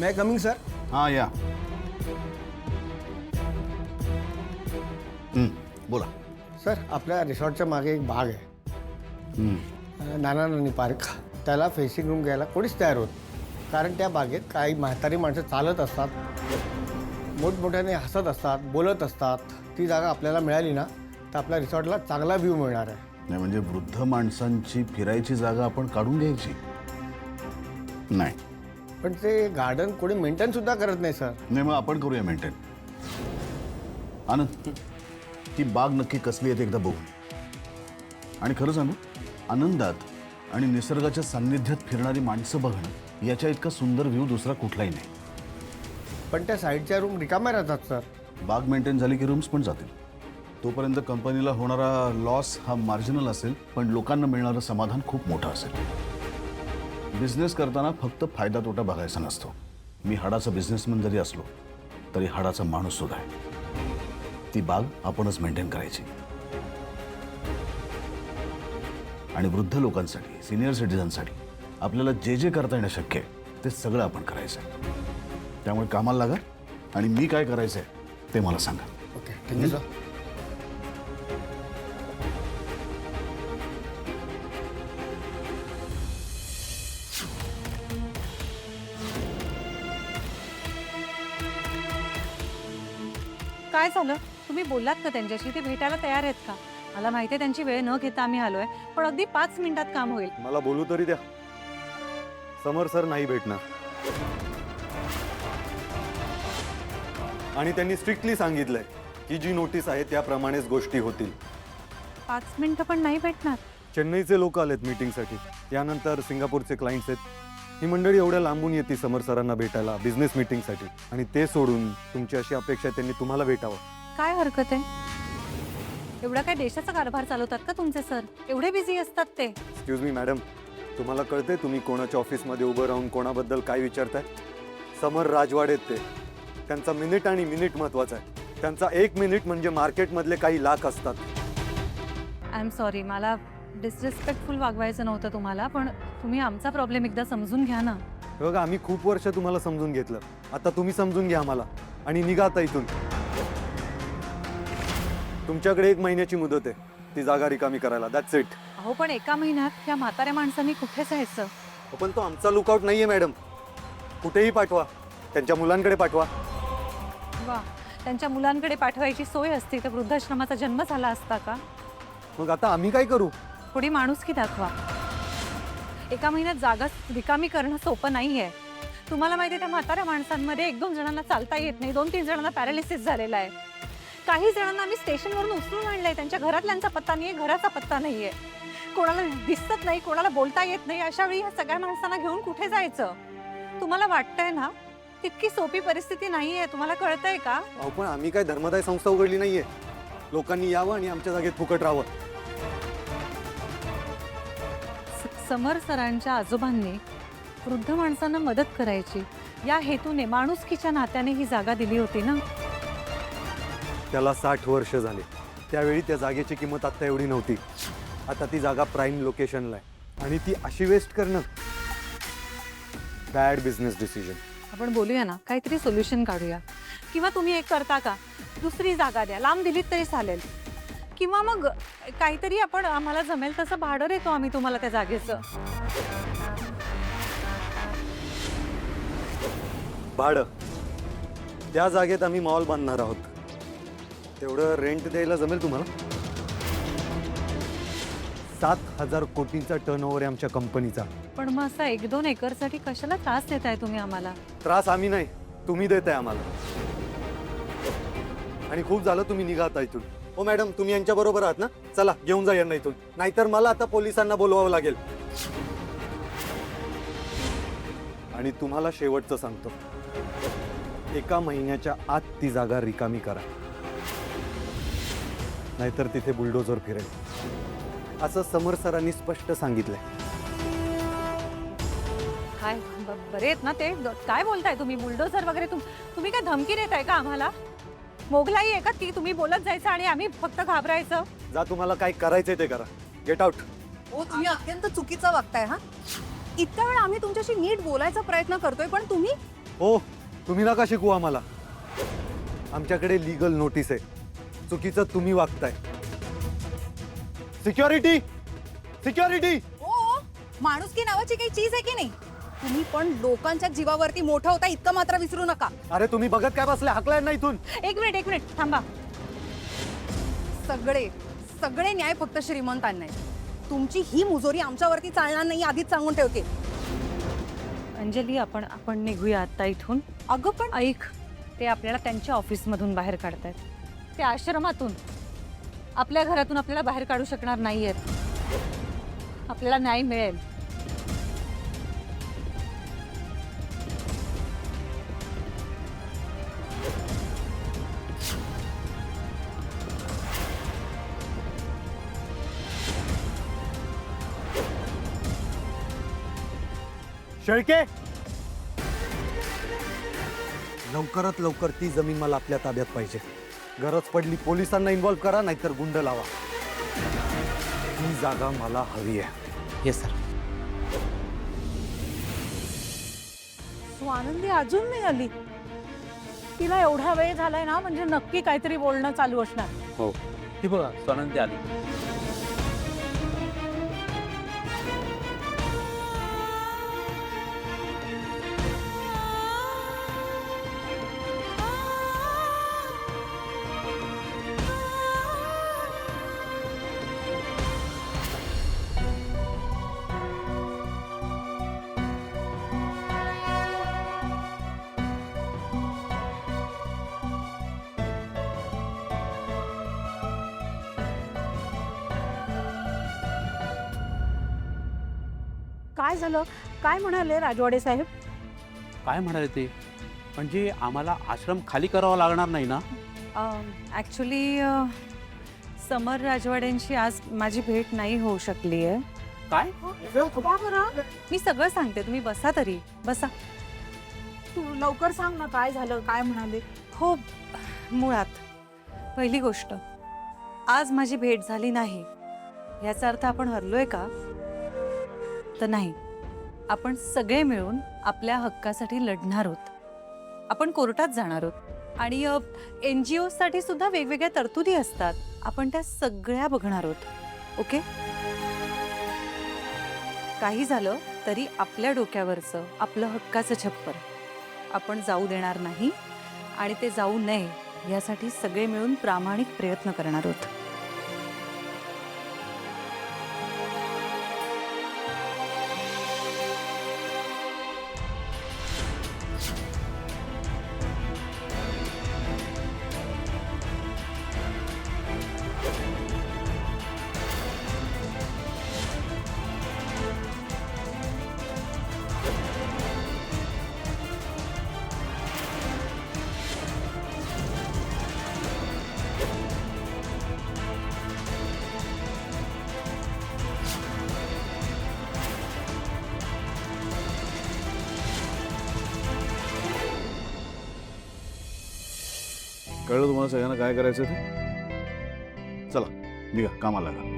मे coming sir हां या हं, बोला. सर आपल्या रिसॉर्टच्या मागे एक बाग आहे. हं, अं, नाना नानी पार्क. त्याला फेसिंग रूम घ्यायला कोणीच तयार होत कारण त्या बागेत काही म्हातारी माणसं चालत असतात. मोठमोठ्याने हसत असतात बोलत असतात. ती जागा आपल्याला मिळाली ना तर आपल्या रिसॉर्टला चांगला व्ह्यू मिळणार आहे. नाही म्हणजे वृद्ध माणसांची फिरायची जागा आपण काढून घ्यायची. नाही. पण ते गार्डन कोणी मेंटेन सुद्धा करत नाही सर नाही मग आपण करूया मेंटेन आनंद ती बाग नक्की कसली आहे ते एकदा बघू आणि खरं सांगू आनंदात आणि निसर्गाच्या सान्निध्यात फिरणारी माणसं बघणं याच्या इतका सुंदर व्ह्यू दुसरा कुठलाही नाही. पण त्या साईडच्या रूम रिकाम्या राहतात सर बाग मेंटेन झाली की रूम्स पण जातील. तोपर्यंत कंपनीला होणारा लॉस हा मार्जिनल असेल पण लोकांना मिळणारं समाधान खूप मोठं असेल. बिझनेस करताना फक्त फायदा तोटा बघायचा नसतो. मी हाडाचा बिझनेसमॅन जरी असलो तरी हाडाचा माणूस सुद्धा आहे. ती बाग आपणच मेंटेन करायची. आणि वृद्ध लोकांसाठी सिनियर सिटीजनसाठी आपल्याला जे जे करता येणं शक्य आहे ते सगळं आपण करायचं आहे त्यामुळे कामाला लागा आणि मी काय करायचं आहे ते मला सांगा. ओके थँक्यू सर काय झालं? तुम्ही बोललात का त्यांच्याशी? ते भेटायला तयार आहेत का? मला माहिती आहे त्यांची वेळ न घेता आम्ही आलोय पण अगदी पाच मिनिटात काम होईल. मला बोलू तरी द्या. समर सर नाही भेटणार. आणि त्यांनी स्ट्रिक्टली सांगितलंय की जी नोटीस आहे त्याप्रमाणेच गोष्टी होतील. पाच मिनिटं पण नाही भेटणार? चेन्नईचे लोक आलेत मीटिंगसाठी यानंतर सिंगापूरचे क्लायंट्स आहेत. ही मंडळी एवढ्या लांबून येते समर सरांना भेटायला बिझनेस मीटिंगसाठी आणि ते सोडून तुमची अशी अपेक्षा आहे त्यांनी तुम्हाला भेटावं. काय हरकत आहे? एवढा काय देशाचा कारभार चालवतात का तुमचे सर? एवढे बिझी असतात ते. एक्सक्यूज मी मॅडम तुम्हाला कळते तुम्ही कोणाच्या ऑफिसमध्ये उभं राहून कोणाबद्दल काय विचारताय? समर राजवाडेत ते. त्यांचा मिनिट आणि मिनिट महत्त्वाचा आहे. त्यांचा एक मिनिट म्हणजे मार्केटमधले काही लाख असतात. आय एम सॉरी मला डिसरिस्पेक्टफुल वागवायचं नव्हतं तुम्हाला पण तुम्ही आमचा प्रॉब्लेम एकदा समजून घ्या ना. हे बघा आम्ही खूप वर्ष तुम्हाला समजून घेतलं. आता तुम्ही समजून घ्या आम्हाला. आणि निघा आता इथून. तुमच्याकडे एक महिन्याची मुदत आहे. ती जागा रिकामी करायला. दॅट्स इट अहो पण एका महिन्यात या म्हाताऱ्या माणसांनी कुठे जायचं? पण तो आमचा लुकआउट नाहीये मॅडम कुठेही पाठवा. त्यांच्या मुलांकडे पाठवा. वा. त्यांच्या मुलांकडे पाठवायची सोय असती. तर वृद्धाश्रमाचा जन्म झाला असता का? मग आता आम्ही काय करू? थोडी माणुसकी दाखवा. एका महिन्यात जागा रिकामी करणं सोपं नाही आहे तुम्हाला माहिती आहे त्या म्हाताऱ्या माणसांमध्ये एक दोन जणांना चालता येत नाही दोन तीन जणांना पॅरालिसिस झालेला आहे. काही जणांना आम्ही स्टेशनवरून उचलून आणलंय त्यांच्या घरातल्यांचा पत्ता नाही आहे घराचा पत्ता नाही आहे कोणाला दिसत नाही कोणाला बोलता येत नाही अशा वेळी ह्या सगळ्या माणसांना घेऊन कुठे जायचं? तुम्हाला वाटतंय ना तितकी सोपी परिस्थिती नाही आहे तुम्हाला कळतंय का? अहो पण आम्ही काय धर्मदाय संस्था उघडली नाहीये. लोकांनी यावं आणि आमच्या जागेत फुकट राहावं. समर सरांच्या आजोबांनी वृद्ध माणसांना मदत करायची. या हेतूने माणुसकीच्या नात्याने ही जागा दिली होती ना? त्याला साठ वर्ष झाले. त्यावेळी त्या जागेची किंमत आत्ता एवढी नव्हती. आता ती जागा प्राईम लोकेशनला आहे. आणि ती अशी वेस्ट करणं. Bad business decision. आपण बोलूया ना. काहीतरी सोल्युशन काढूया. किंवा तुम्ही एक करता का? दुसरी जागा द्या. लांब दिलीत तरी चालेल. किंवा मग काहीतरी आपण आम्हाला जमेल तसं भाडं देतो आम्ही तुम्हाला त्या जागेचं. भाडं. त्या जागेत आम्ही मॉल बांधणार आहोत. तेवढं रेंट द्यायला जमेल तुम्हाला? सात हजार कोटींचा टर्न ओव्हर आहे आमच्या कंपनीचा पण मग असं एक दोन एकरसाठी कशाला त्रास देताय तुम्ही आम्हाला? त्रास आम्ही नाही तुम्ही देताय आम्हाला. आणि खूप झालं तुम्ही निघा आता इथून. हो मॅडम तुम्ही यांच्या बरोबर आहात ना? चला घेऊन जा यांना इथून. नाहीतर मला आता पोलिसांना बोलवावं लागेल. आणि तुम्हाला शेवटचं सांगतो. एका महिन्याच्या आत ती जागा रिकामी करा. नाहीतर तिथे बुलडोजर फिरेल. असं समर सरांनी स्पष्ट सांगितलंय. काय ब- बरे आहेत ना ते? द- काय बोलताय तुम्ही? बुलडोझर वगैरे तुम तुम्ही काय धमकी देताय का आम्हाला? मोगलाई आहे का? की तुम्ही बोलत जायचं आणि आम्ही फक्त घाबरायचं. जा तुम्हाला काय करायचंय ते करा. गेट आउट हो तुम्ही अत्यंत चुकीचं वागताय हा? इतक्या वेळ आम्ही तुमच्याशी नीट बोलायचा प्रयत्न करतोय पण तुम्ही? ओ तुम्ही नका शिकू आम्हाला. आमच्याकडे लिगल नोटीस आहे. चुकीचं तुम्ही वागताय. सिक्युरिटी सिक्युरिटी हो माणूस की नावाची काही चीज आहे की नाही? तुम्ही पण लोकांच्या जीवावरती मोठा होता इतकं मात्र विसरू नका. अरे तुम्ही बघत काय बसले? हाकलाय ना इथून. एक मिनिट एक मिनिट थांबा. सगळे सगळे न्याय फक्त श्रीमंतांना आहे तुमची ही मुजोरी आमच्यावरती चालणार नाही आधीच सांगून ठेवते. अंजली आपण आपण निघूया आता इथून. अगं पण ऐक ते आपल्याला त्यांच्या ऑफिसमधून बाहेर काढतायत. त्या आश्रमातून. आपल्या घरातून आपल्याला बाहेर काढू शकणार नाहीयेत. आपल्याला न्याय मिळेल. शेळके? लवकरात लवकर ती जमीन मला आपल्या ताब्यात पाहिजे. गरज पडली पोलिसांना इन्व्हॉल्व करा नाहीतर गुंड लावा. ही जागा मला हवी आहे. येस सर स्वानंदी अजून नाही आली तिला एवढा वेळ झालाय ना म्हणजे नक्की काहीतरी बोलणं चालू असणार. हो. ही बघा स्वानंदी आली. काय झालं? काय म्हणाले राजवाडे साहेब? काय म्हणाले ते? म्हणजे आम्हाला आश्रम खाली करावा लागणार नाही ना? ॲक्च्युली समर राजवाड्यांशी आज माझी भेट नाही होऊ शकली आहे. काय? बरं? मी सगळं सांगते तुम्ही बसा तरी. बसा. तू लवकर सांग ना काय झालं काय म्हणाले? हो मुळात. पहिली गोष्ट आज माझी भेट झाली नाही. याचा अर्थ आपण हरलोय का? तर नाही आपण सगळे मिळून आपल्या हक्कासाठी लढणार आहोत. आपण कोर्टात जाणार आहोत. आणि एन जी ओसाठी सुद्धा वेगवेगळ्या तरतुदी असतात. आपण त्या सगळ्या बघणार आहोत. ओके? काही झालं तरी आपल्या डोक्यावरचं आपलं हक्काचं छप्पर. आपण जाऊ देणार नाही आणि ते जाऊ नये यासाठी सगळे मिळून प्रामाणिक प्रयत्न करणार आहोत. तुम्हाला सगळ्यांना काय करायचं ते? चला निघा कामाला लागा.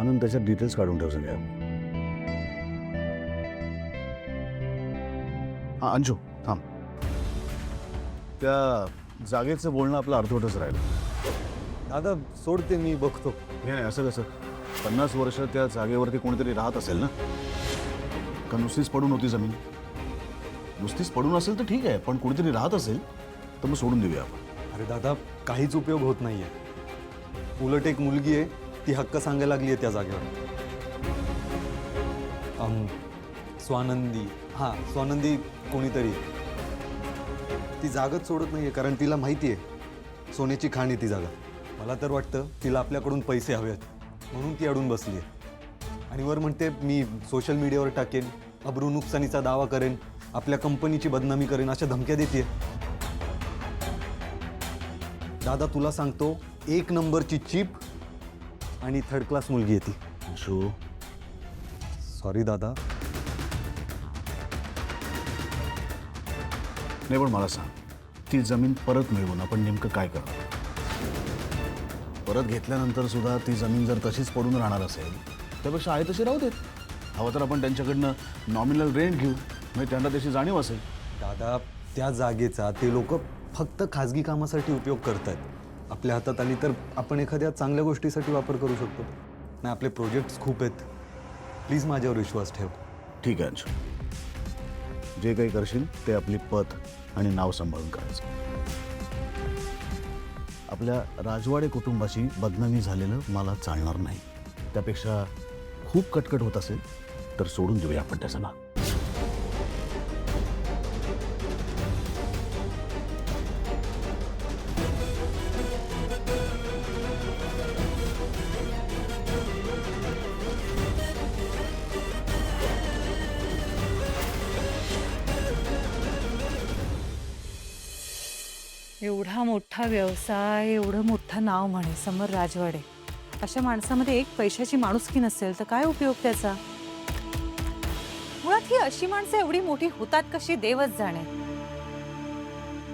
आनंद त्याच्यात डिटेल्स काढून ठेव सगळ्या. हा अंशू थांब. त्या जागेचं बोलणं आपलं अर्धवटच राहिलं. दादा सोडते मी बघतो. हे नाही असं कसं? पन्नास वर्ष त्या जागेवरती कोणीतरी राहत असेल ना? का नुसतीच पडून होती जमीन? नुसतीच पडून असेल तर ठीक आहे पण कुणीतरी राहत असेल तर मग सोडून देऊया आपण. अरे दादा काहीच उपयोग होत नाहीये. उलट एक मुलगी आहे ती हक्क सांगायला लागली आहे त्या जागेवर. अम, स्वानंदी हां स्वानंदी कोणीतरी. ती जागाच सोडत नाहीये कारण तिला माहिती आहे. सोन्याची खाण आहे ती जागा. मला तर वाटतं तिला आपल्याकडून पैसे हवेत. म्हणून ती अडून बसली आहे. आणि वर म्हणते मी सोशल मीडियावर टाकेन. अब्रू नुकसानीचा दावा करेन आपल्या कंपनीची बदनामी करेन अशा धमक्या देते दादा तुला सांगतो एक नंबरची चिप आणि थर्ड क्लास मुलगी आहे ती. अंशू सॉरी दादा. नाही पण मला सांग ती जमीन परत मिळवून आपण नेमकं काय करणार? परत घेतल्यानंतर सुद्धा ती जमीन जर तशीच पडून राहणार असेल त्यापेक्षा आहे तशी राहू देत. हवं तर आपण त्यांच्याकडनं नॉमिनल रेंट घेऊ. म्हणजे त्यांना त्याची जाणीव असेल. दादा त्या जागेचा ते लोक फक्त खाजगी कामासाठी उपयोग करतात आपल्या हातात आली तर आपण एखाद्या चांगल्या गोष्टीसाठी वापर करू शकतो. नाही आपले प्रोजेक्ट्स खूप आहेत. प्लीज माझ्यावर विश्वास ठेव. ठीक आहे अंशू. जे काही करशील ते आपली पत आणि नाव सांभाळून करायचं आपल्या राजवाडे कुटुंबाची बदनामी झालेलं मला चालणार नाही. त्यापेक्षा खूप कटकट होत असेल तर सोडून देऊया आपण त्याचं नाव एवढा मोठा व्यवसाय एवढं मोठं नाव म्हणे समर राजवाडे. अशा माणसामध्ये एक पैशाची माणुसकी नसेल तर काय उपयोग त्याचा? मुळात ही अशी माणसं एवढी मोठी होतात कशी देवच जाणे?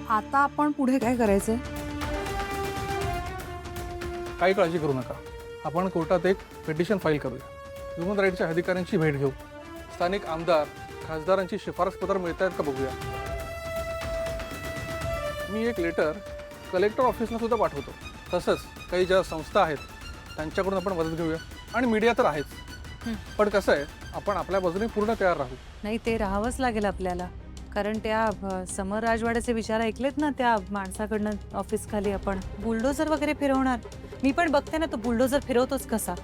आता आपण पुढे काय करायचंय? काही काळजी करू नका. आपण कोर्टात एक पिटिशन फाईल करूया. ह्युमन राईटच्या अधिकाऱ्यांची भेट घेऊ. स्थानिक आमदार खासदारांची शिफारस पत्र मिळत आहेत का बघूया. मी एक लेटर कलेक्टर ऑफिसला सुद्धा पाठवतो. तसंच काही ज्या संस्था आहेत त्यांच्याकडून आपण मदत घेऊया. आणि मीडिया तर आहेच. पण कसं आहे आपण आपल्या बाजूने पूर्ण तयार राहू. नाही ते राहावंच लागेल आपल्याला. कारण त्या समर राजवाड्याचे विचार ऐकलेत ना त्या माणसाकडनं ऑफिस खाली आपण? बुलडोझर वगैरे फिरवणार. मी पण बघते ना तो बुलडोझर फिरवतोच कसा.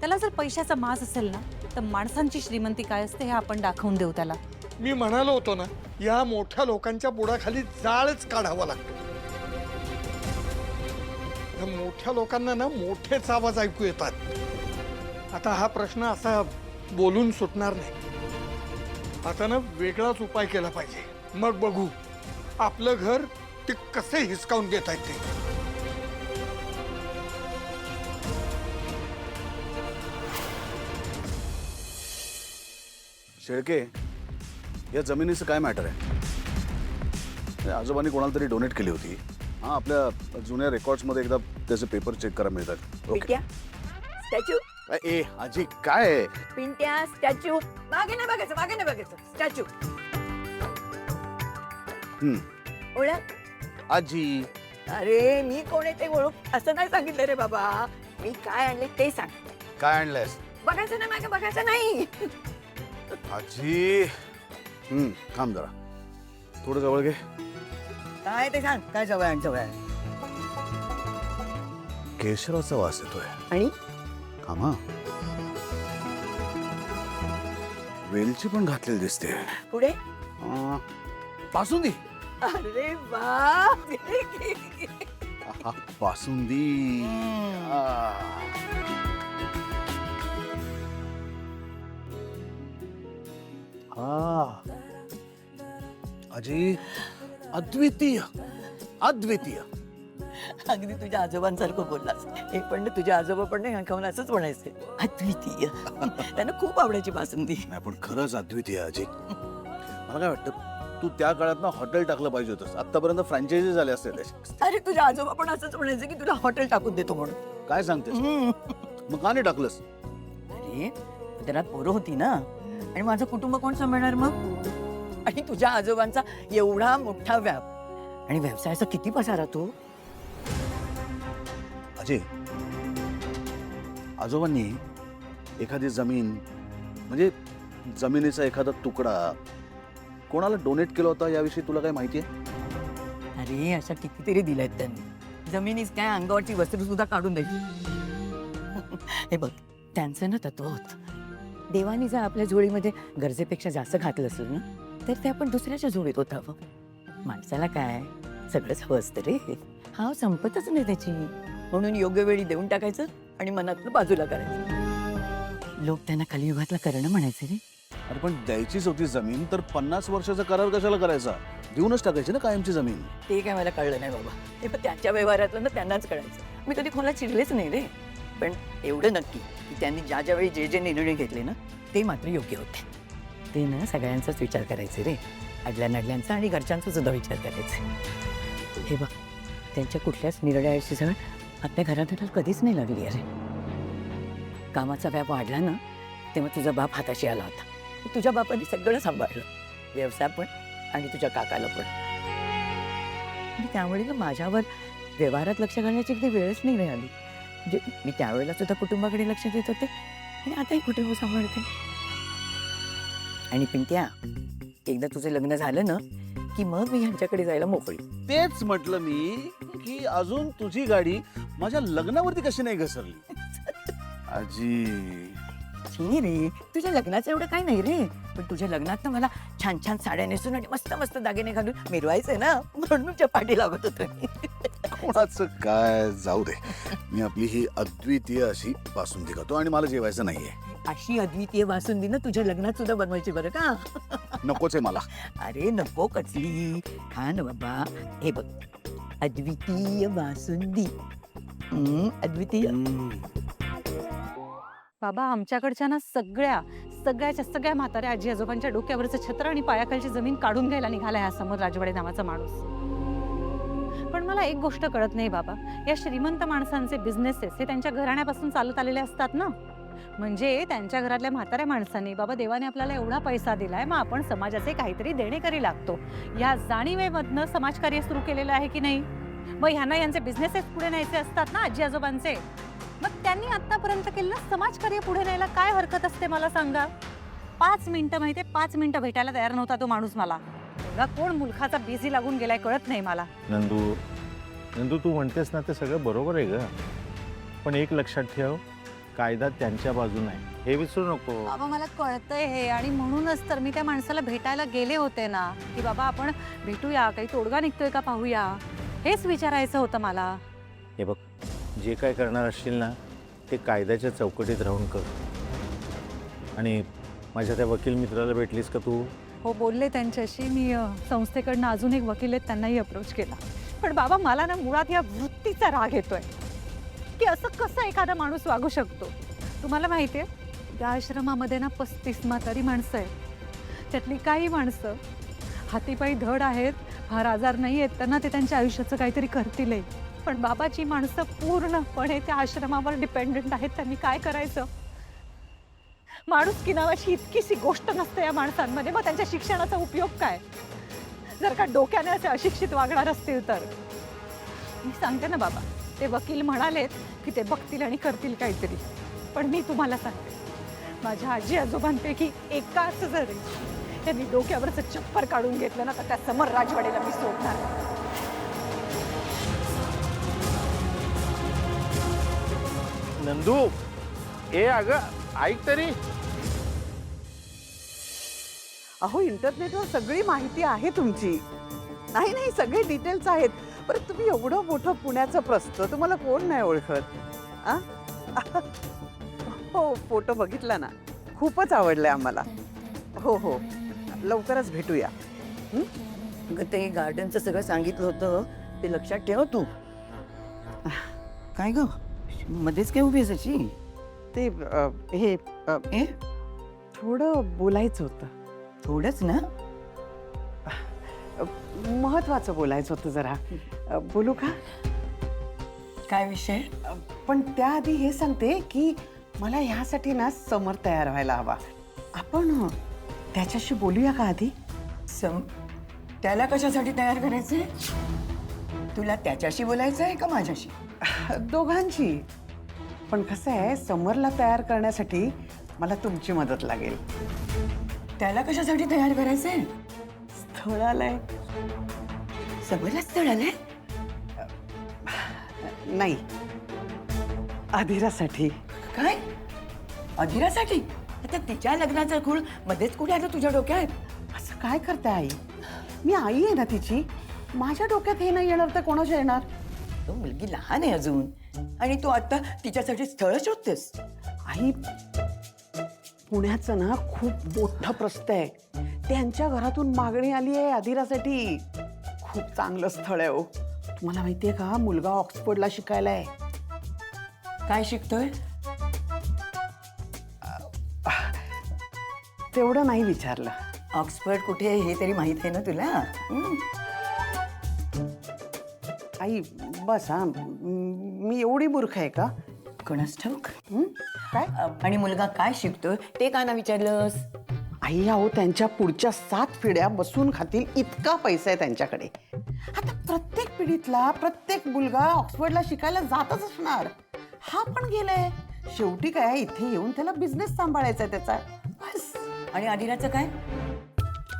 त्याला जर पैशाचा मास असेल ना तर माणसांची श्रीमंती काय असते हे आपण दाखवून देऊ त्याला. मी म्हणालो होतो ना या मोठ्या लोकांच्या बुडाखाली जाळच काढावा लागतो. या मोठ्या लोकांना ना मोठेच आवाज ऐकू येतात. आता हा प्रश्न असा बोलून सुटणार नाही. आता ना वेगळाच उपाय केला पाहिजे. मग बघू आपलं घर ते कसे हिसकावून घेत आहेत ते शेळके या जमिनीचं काय मॅटर आहे? आजोबांनी कोणाला तरी डोनेट केली होती. हां आपल्या जुन्या रेकॉर्ड्समध्ये एकदा त्याचे पेपर चेक करा मिळतात. ओके. पिंट्या स्टॅच्यू. ए आजी काय आहे? पिंट्या स्टॅच्यू. मागे नाही बघायचं मागे नाही बघायचं. स्टॅच्यू. हम्म. ओळख आजी. अरे मी कोण आहे ते ओळख? असं नाही सांगितलं रे बाबा. मी काय आणले ते सांग. काय आणलंयस? बघायचं नाही मागे बघायचं नाही. आजी. हम्म थांब जरा. थोडं जवळ घे. काय ते सांग काय जवळ आण आण. केशराचा वास येतोय. आणि? थांबा वेलची पण घातलेली दिसते. पुढे? अं, बासुंदी. अरे वा! आहा, बासुंदी आ. हा. अजी अद्वितीय अद्वितीय. अगदी तुझ्या आजोबांसारखं बोललास. एक पण नाही, तुझ्या आजोबा पण नाही खाऊन असंच म्हणायचे अद्वितीय. त्यांना खूप आवडायची बासुंदी. नाही पण खरंच अद्वितीय अजय मला काय वाटतं तू त्या काळात ना हॉटेल टाकलं पाहिजे होतंस. आतापर्यंत फ्रँचायझी झाले असते त्याचे. अरे तुझ्या आजोबा पण असंच म्हणायचे की तुला हॉटेल टाकून देतो म्हणून. काय सांगतेस? हम्म. मग का नाही टाकलंस? अरे घरात पोरं होती ना. आणि माझं कुटुंब कोण सांभाळणार मग? आणि तुझ्या आजोबांचा एवढा मोठा व्याप. आणि व्यवसायाचा किती पसारा तो? अजय आजोबांनी एखादी जमीन म्हणजे जमिनीचा एखादा तुकडा कोणाला डोनेट केला होता याविषयी तुला काय माहिती आहे? अरे अशा कितीतरी दिल्यात त्यांनी. जमिनीच काय अंगावरची वस्त्र सुद्धा काढून द्यायची हे बघ त्यांचं ना तत्व होत. देवानी जर आपल्या झोळीमध्ये गरजेपेक्षा जास्त घातलं असेल ना तर ते आपण दुसऱ्याच्या झोळीत होतावं माणसाला काय? सगळंच हवं असतं रे. हा संपतच नाही त्याची. म्हणून योग्य वेळी देऊन टाकायचं आणि मनातलं बाजूला करायचं. लोक त्यांना कलियुगातला करणं म्हणायचे रे. अरे पण द्यायचीच होती जमीन तर पन्नास वर्षाचा करार कशाला करायचा? देऊनच टाकायची ना कायमची जमीन. ते काय मला कळलं नाही बाबा. ते पण त्यांच्या व्यवहारातलं ना त्यांनाच कळायचं. मी कधी कोणाला चिडलेच नाही रे. पण एवढं नक्की की त्यांनी ज्या ज्या वेळी जे जे निर्णय घेतले ना ते मात्र योग्य होते. ते ना सगळ्यांचाच विचार करायचे रे. आडल्या नडल्यांचा आणि घरच्यांचा सुद्धा विचार करायचा. हे बघ त्यांच्या कुठल्याच निर्णयाची सगळं आपल्या घरात कधीच नाही लागली अरे. कामाचा व्याप वाढला ना तेव्हा तुझा बाप हाताशी आला होता. तुझ्या बापाने सगळं सांभाळलं. व्यवसाय पण आणि तुझ्या काकाला पण. आणि त्यामुळे ना माझ्यावर व्यवहारात लक्ष घालण्याची कधी वेळच नाही मिळाली. म्हणजे मी त्यावेळेला सुद्धा कुटुंबाकडे लक्ष देत होते आणि आताही कुटुंब सांभाळते. आणि पिंट्या एकदा तुझं लग्न झालं ना की मग मी ह्यांच्याकडे जायला मोकळी. तेच म्हटलं मी की अजून तुझी गाडी माझ्या लग्नावरती कशी नाही घसरली? आजी छी रे तुझ्या लग्नाचं एवढं काय नाही रे. पण तुझ्या लग्नात ना मला छान छान साड्या नेसून आणि मस्त मस्त दागिने घालून मिरवायचंय ना म्हणून पाठी लागत होतो. मी कोणाचं काय जाऊ दे. मी आपली ही अद्वितीय अशी बासुंदी खातो आणि मला जेवायचं नाहीये. अशी अद्वितीय बासुंदी ना तुझ्या लग्नात सुद्धा बनवायची बरं का? नकोच आहे मला. अरे नको कचली खा ना बाबा. हे बघ अद्वितीय बासुंदी. हम्म, अद्वितीय. बाबा आमच्याकडच्या ना सगळ्या सगळ्याच्या सगळ्या म्हाताऱ्या आजी आजोबांच्या डोक्यावरचं छत्र आणि पायाखालची जमीन काढून घ्यायला निघाला हा समोर राजवाडे नावाचा माणूस. पण मला एक गोष्ट कळत नाही बाबा. या श्रीमंत माणसांचे बिझनेसेस हे त्यांच्या घराण्यापासून चालत आलेले असतात ना? म्हणजे त्यांच्या घरातल्या म्हाताऱ्या माणसांनी बाबा देवाने आपल्याला एवढा पैसा दिलाय मग आपण समाजाचे काहीतरी देणेकरी लागतो. या जाणीवेमधनं समाजकार्य सुरू केलेलं आहे की नाही? मग ह्यांना यांचे बिझनेसेस पुढे न्यायचे असतात ना आजी आजोबांचे? मग त्यांनी आतापर्यंत केलेलं समाजकार्य पुढे न्यायला काय हरकत असते मला सांगा? पाच मिनिटं माहितीये पाच मिनिटं भेटायला तयार नव्हता तो माणूस मला. एवढा कोण मुलखाचा बिझी लागून गेलाय कळत नाही मला. नंदू नंदू तू म्हणतेस ना ते सगळं बरोबर आहे ग. पण एक लक्षात ठेव कायदा त्यांच्या बाजूने आहे. हे विसरू नको. बाबा मला कळतंय हे. आणि म्हणूनच तर मी त्या माणसाला भेटायला गेले होते ना की बाबा आपण भेटूया काही तोडगा निघतोय का पाहूया? हेच विचारायचं होतं मला. हे बघ जे काय करणार असशील ना ते कायद्याच्या चौकटीत राहून कर. आणि माझ्या त्या वकील मित्राला भेटलीस का तू? हो बोलले त्यांच्याशी. मी अ, संस्थेकडनं अजून एक वकील आहेत त्यांनाही अप्रोच केला. पण बाबा मला ना मुळात या वृत्तीचा राग येतोय. की असं कसं एखादा माणूस वागू शकतो? तुम्हाला माहिती आहे त्या आश्रमामध्ये ना पस्तीस म्हातारी माणसं आहेत. त्यातली काही माणसं हातीपायी धड आहेत फार आजार नाही आहेत त्यांना ते त्यांच्या आयुष्याचं काहीतरी करतीलही पण बाबाची माणसं पूर्णपणे त्या आश्रमावर डिपेंडंट आहेत. त्यांनी काय करायचं? माणूस की नावाची इतकीशी गोष्ट नसते या माणसांमध्ये. मग त्यांच्या शिक्षणाचा उपयोग काय? जर का डोक्याने असे अशिक्षित वागणार असतील तर? मी सांगते ना बाबा ते वकील म्हणालेत की ते बघतील आणि करतील काहीतरी. पण मी तुम्हाला सांगते माझ्या आजी आजोबांपैकी एकाच जरी त्यांनी डोक्यावरचं चप्पर काढून घेतलं ना तर त्या समर राजवाडेला मी सोडणार नंदू ए अगं ऐक तरी अहो इंटरनेटवर सगळी माहिती आहे तुमची. नाही नाही सगळे डिटेल्स आहेत. बरं तुम्ही एवढं मोठं पुण्याचं प्रस्त तुम्हाला कोण नाही ओळखत? आ? हो फोटो बघितला ना. खूपच आवडलाय आम्हाला. हो हो. लवकरच भेटूया. अगं ते गार्डनचं सगळं सांगितलं होतं. ते लक्षात ठेव तू. काय ग? मध्येच काय उभी अशी ते अ, हे अ, ए? थोडं बोलायचं होतं. थोडंच ना? महत्वाचं बोलायचं होतं जरा. अ, बोलू का? काय विषय? अ, पण त्याआधी हे सांगते की मला ह्यासाठी ना समर तयार व्हायला हवा. आपण अ, त्याच्याशी बोलूया का आधी? सम त्याला कशासाठी तयार करायचंय? तुला त्याच्याशी बोलायचं आहे का माझ्याशी? दोघांची पण कसं आहे समरला तयार करण्यासाठी मला तुमची मदत लागेल. त्याला कशासाठी तयार करायचंय? स्थळ आलंय. समोरला स्थळ आलंय? नाही. अधिरासाठी काय? अधिरासाठी आता तिच्या लग्नाचा खूळ मध्येच कुठे आलं तुझ्या डोक्यात? असं काय करते आई? मी आई आहे ना तिची. माझ्या डोक्यात हे नाही येणार तर कोणाच्या येणार? अगं मुलगी लहान आहे अजून. आणि तू आता तिच्यासाठी स्थळ शोधतेस. आई पुण्याचं ना खूप मोठं प्रस्त आहे. त्यांच्या घरातून मागणी आली आहे आदिरासाठी. खूप चांगलं स्थळ आहे हो. तुम्हाला माहितीये का मुलगा ऑक्सफोर्डला शिकायला आहे. काय शिकतोय? तेवढं नाही विचारलं. ऑक्सफर्ड कुठे आहे हे तरी माहीत आहे ना तुला? हं? आई बस हा. म- एवढी मूर्ख आहे का? कोणास ठाऊक? हं? काय? आणि मुलगा काय शिकतोय? ते का ना विचारलंस? आई अहो त्यांच्या पुढच्या सात पिढ्या बसून खातील इतका पैसा आहे त्यांच्याकडे. आता प्रत्येक पिढीतला प्रत्येक मुलगा ऑक्सफर्डला शिकायला जातच असणार. हा पण गेलाय. शेवटी काय इथे येऊन त्याला बिझनेस सांभाळायचा आहे त्याचा. बस. आणि आदिराचं काय?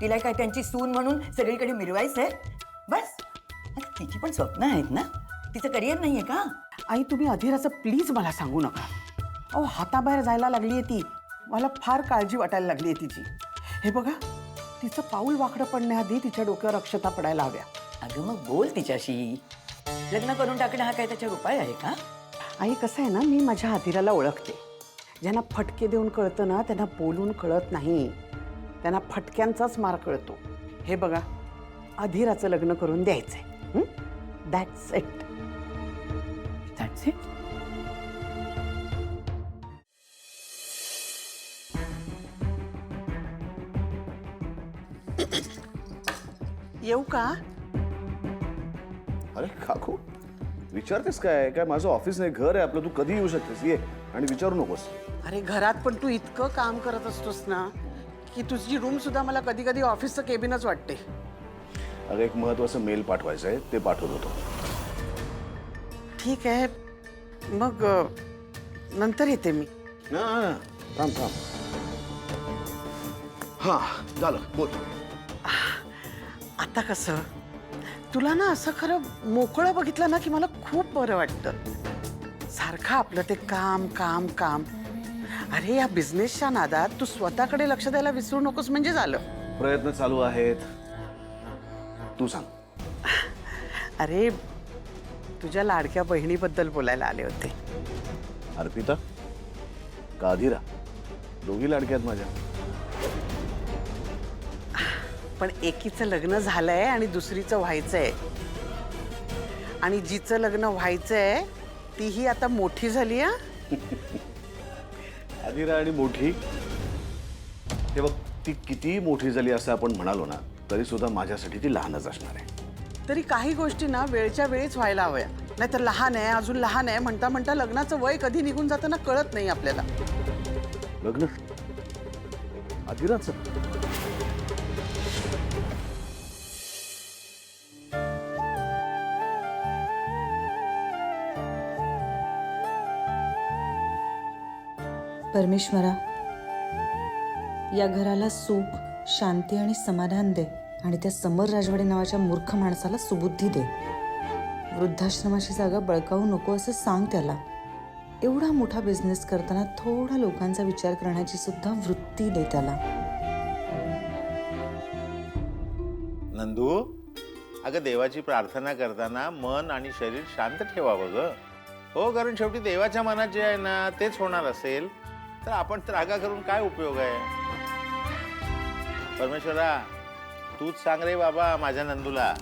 तिला काय त्यांची सून म्हणून सगळीकडे मिरवायचंय? बस. तिची पण स्वप्न आहेत ना? तिचं करिअर नाहीये का? आई तुम्ही अधीराचं प्लीज मला सांगू नका. अहो हाताबाहेर जायला लागली आहे ती. मला फार काळजी वाटायला लागली आहे तिची. हे बघा तिचं पाऊल वाकडं पडण्याआधी तिच्या डोक्यावर अक्षता पडायला हव्या. अगं मग बोल तिच्याशी. लग्न करून टाकणं हा काय त्याच्यावर उपाय आहे का? आई कसं आहे ना मी माझ्या अधीराला ओळखते. ज्यांना फटके देऊन कळतं ना त्यांना बोलून कळत नाही. त्यांना फटक्यांचाच मार कळतो. हे बघा अधीराचं लग्न करून द्यायचंय. That's it That's it. येऊ का अरे काकू विचारतेस काय? काय माझं ऑफ़िस नाही घर आहे आपलं तू कधी येऊ शकतेस? ये आणि विचारू नकोस. अरे घरात पण तू इतकं काम करत असतोस ना की तुझी रूम सुद्धा मला कधी कधी ऑफिसचं केबिनच वाटते. अगं एक महत्वाचं मेल पाठवायचं आहे ते पाठवत होतो. ठीक आहे. मग अ, नंतर येते मी. ना ना, थांब थांब. हा झालं बोल. आता कसं? तुला ना असं खरं मोकळं बघितलं ना की मला खूप बरं वाटतं. सारखं आपलं ते काम काम काम. अरे या बिझनेसच्या नादात तू स्वतःकडे लक्ष द्यायला विसरू नकोस म्हणजे झालं. प्रयत्न चालू आहेत. तू सांग. अरे तुझ्या लाडक्या बहिणीबद्दल बोलायला आले होते. अर्पिता का अधीरा दोघी लाडक्यात माझ्या. पण एकीचं लग्न झालंय आणि दुसरीचं व्हायचंय. आणि जिचं लग्न व्हायचंय तीही आता मोठी झाली हा? आणि मोठी हे बघ ती किती मोठी झाली असं आपण म्हणालो ना तरी सुद्धा माझ्यासाठी ती लहानच असणार आहे. तरी काही गोष्टी ना वेळच्या वेळीच व्हायला हव्या नाहीतर लहान आहे अजून लहान आहे म्हणता म्हणता लग्नाचं वय कधी निघून जातं ना कळत नाही आपल्याला. लग्न? अधीराचं परमेश्वरा या घराला सुख शांती आणि समाधान दे आणि त्या समर राजवाडे नावाच्या मूर्ख माणसाला सुबुद्धी दे. वृद्धाश्रमाची जागा बळकावू नको असं सांग त्याला. एवढा मोठा बिझनेस करताना थोडा लोकांचा विचार करण्याची सुद्धा वृत्ती दे त्याला. नंदू अगं देवाची प्रार्थना करताना मन आणि शरीर शांत ठेवावं ग. हो कारण शेवटी देवाच्या मनात जे आहे ना तेच होणार असेल. तर आपण त्रागा करून काय उपयोग आहे? परमेश्वरा तूच सांग रे बाबा माझ्या नंदूला.